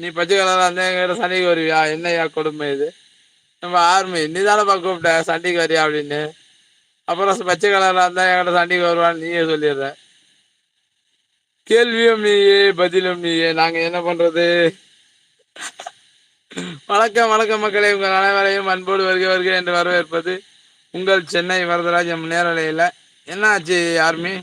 நீ பச்சை கலரா இருந்தா எங்கிட்ட சண்டைக்கு வருவியா? என்னய்யா கொடுமை இது? நம்ம ஆர்மி நீ தானப்பா கூப்பிட்ட சண்டைக்கு வரியா அப்படின்னு? அப்புறம் பச்சை கலரா இருந்தா என்கிட்ட சண்டைக்கு வருவான்னு நீயே சொல்லிடுற. கேள்வியும் நீயே பதிலும் நீயே. நாங்க என்ன பண்றது? வணக்கம் வணக்கம் மக்களே. உங்கள் அனைவரையும் அன்போடு வருக வருக என்று வரவேற்பது உங்கள் சென்னை வரதராஜம் நேரலையில் என்ன ஆச்சு ஆர்மி?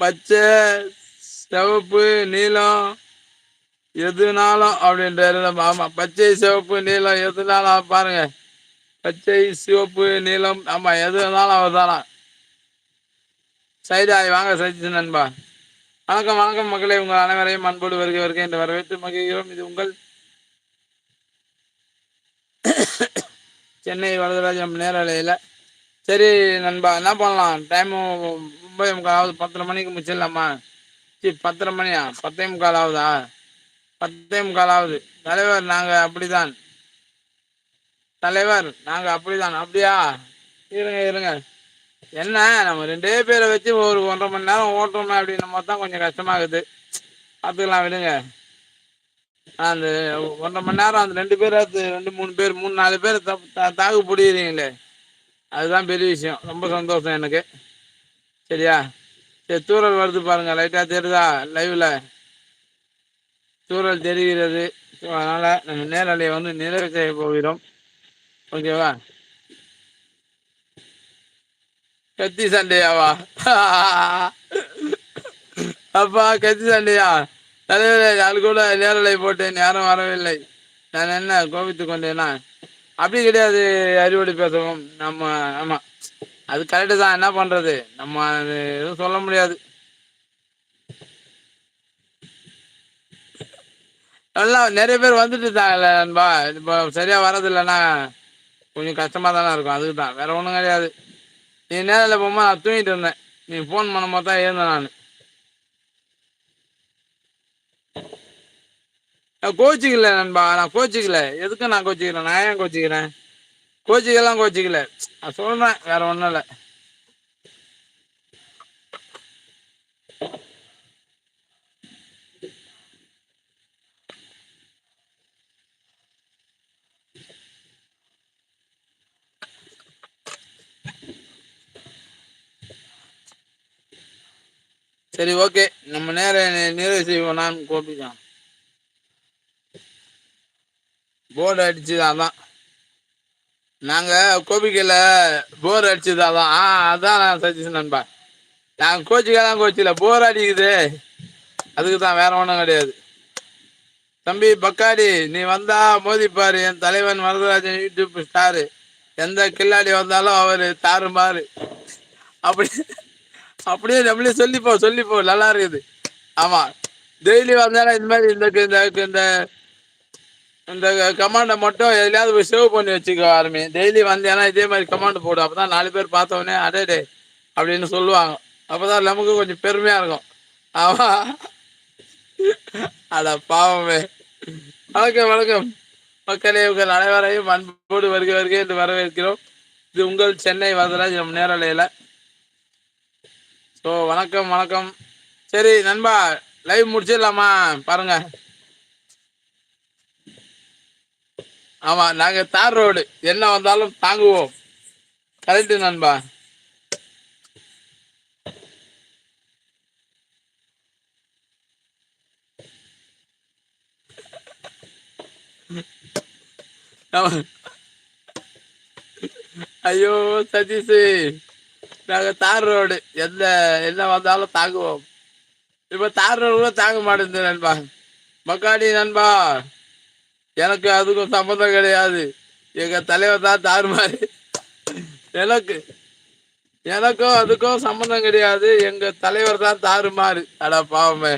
பச்சை சிவப்பு நீலம் எதுனாலும் அப்படின்றாரு. நம்ம ஆமா பச்சை சிவப்பு நீளம் எதுனாலும் பாருங்க. பச்சை சிவப்பு நீலம் ஆமா எதுனாலும் இருந்தாலும் அவர் தானா சைதாய் வாங்க சஜித் நண்பா. வணக்கம் வணக்கம் மக்களே. உங்கள் அனைவரையும் அன்போடு வருகை வருகை என்று வரவேற்று மகிழ்கிறோம். இது உங்கள் சென்னை வரதராஜம் நேரலையில் சரி நண்பா என்ன பண்ணலாம்? டைமு ஒன்பது முக்கால் ஆகுது பத்தரை மணிக்கு முடிச்சிடலாமா சரி பத்தரை மணியா? பத்தே முக்கால் ஆகுதா பத்தே முக்கால் ஆகுது தலைவர் நாங்கள் அப்படிதான். தலைவர் நாங்கள் அப்படிதான். அப்படியா? இருங்க இருங்க. என்ன நம்ம ரெண்டே பேரை வச்சு ஒரு ஒன்றரை மணி நேரம் ஓட்டுறோமே அப்படின்னும் போது தான் கொஞ்சம் கஷ்டமாகுது. பார்த்துக்கலாம் விடுங்க. அந்த ஒன்றரை மணி நேரம் அந்த ரெண்டு பேர் ரெண்டு மூணு பேர் மூணு நாலு பேர் தாக்கு பிடிக்கிறீங்களே அதுதான் பெரிய விஷயம். ரொம்ப சந்தோஷம் எனக்கு. சரியா? சரி தூரல் வருது பாருங்கள் லைட்டாக தெரியுதா? லைவில் தூரல் தெரிகிறது. அதனால் நம்ம நேரலையை வந்து நிறைவு செய்ய போகிறோம். ஓகேவா கத்தி சண்டையாவா? அப்பா கத்தி சண்டையா? தலைவரே அது கூட நேரலை போட்டேன். யாரும் வரவில்லை. நான் என்ன கோபித்து கொண்டேனா? அப்படி கிடையாது அறிவுரை பேசவும். நம்ம ஆமாம் அது கரெக்டு தான். என்ன பண்ணுறது நம்ம அது எதுவும் சொல்ல முடியாது. நல்லா நிறைய பேர் வந்துட்டு தாங்கல்ல நண்பா. இப்போ சரியாக வரதில்லைன்னா கொஞ்சம் கஷ்டமாக தானே இருக்கும். அதுக்கு தான். வேறு ஒன்றும் கிடையாது. நீ நேரில் போகும்போது நான் தூங்கிட்டு இருந்தேன். நீ ஃபோன் பண்ணும்போது தான் இருந்தேன் நான். கோச்சிக்கல நண்பா. நான் கோச்சிக்கல. எதுக்கு நான் கோச்சிக்கிறேன்? நான் ஏன் கோச்சிக்கிறேன்? கோச்சிக்கெல்லாம் கோச்சிக்கல. நான் சொல்றேன் வேற ஒன்றும் இல்லை. சரி ஓகே. நம்ம நேர நிறைவு செய்வோம். நான் கோபிதான் போர்டு அடிச்சுது அதான். நாங்கள் கோபிக்கையில் போர் அடிச்சது அதான். ஆ அதான் நான் சஜஷன் நண்பா. நாங்கள் கோச்சிக்கெல்லாம் கோச்சில போர் அடிக்குது. அதுக்கு தான் வேற ஒன்றும் கிடையாது. தம்பி பக்காடி நீ வந்தா மோதிப்பாரு என் தலைவன் வரதராஜன் யூடியூப் ஸ்டாரு எந்த கில்லாடி வந்தாலும் அவர் தாறுமாறு. அப்படி அப்படியே நம்மளே சொல்லிப்போ சொல்லிப்போ. நல்லா இருக்குது. ஆமா. டெய்லி வந்தாலும் இந்த மாதிரி இந்த இந்த இந்த கமாண்டை மட்டும் எதுலையாவது போய் சேவ் பண்ணி வச்சுக்கோ ஆர்மி. டெய்லி வந்தேன்னா இதே மாதிரி கமாண்டு போடும் அப்போ தான் நாலு பேர் பார்த்தவொடனே அடே டே அப்படின்னு சொல்லுவாங்க. அப்போ தான் நமக்கு கொஞ்சம் பெருமையாக இருக்கும். ஆமாம் அட பாவமே. வணக்கம் வணக்கம். மக்களே உங்கள் அனைவரையும் அன்போடு வருகை வருகை என்று வரவேற்கிறோம். இது உங்கள் சென்னை வரதராஜ் நம் நேரலையில் ஸோ வணக்கம் வணக்கம். சரி நண்பா லைவ் முடிச்சிடலாமா? பாருங்கள் ஆமா நாங்க தார் ரோடு. என்ன வந்தாலும் தாங்குவோம். கரெக்டு நண்பா. ஐயோ சதீஷ். நாங்க தார் ரோடு. எந்த என்ன வந்தாலும் தாங்குவோம். இப்ப தார் ரோடு கூட தாங்க மாட்டேங்குது நண்பா. மக்காடி நண்பா. எனக்கு அதுக்கும் சம்மந்தம் கிடையாது. எங்க தலைவர் தான் தாறுமாறு. எனக்கு எனக்கும் அதுக்கும் சம்மந்தம் கிடையாது. எங்க தலைவர் தான் தாறுமாறு. அடா பாவமே.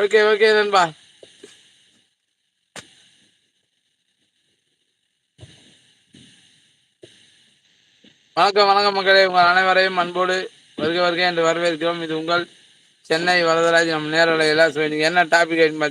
ஓகே ஓகே நண்பா. வணக்கம் வணக்கம் மக்களே. உங்கள் அனைவரையும் அன்போடு வருக வருக என்று வரவேற்கிறோம். இது உங்கள் சென்னை வரதராஜ் நம் நேரலையில். ஸோ இன்னைக்கு என்ன டாபிக் பார்த்தீங்கன்னா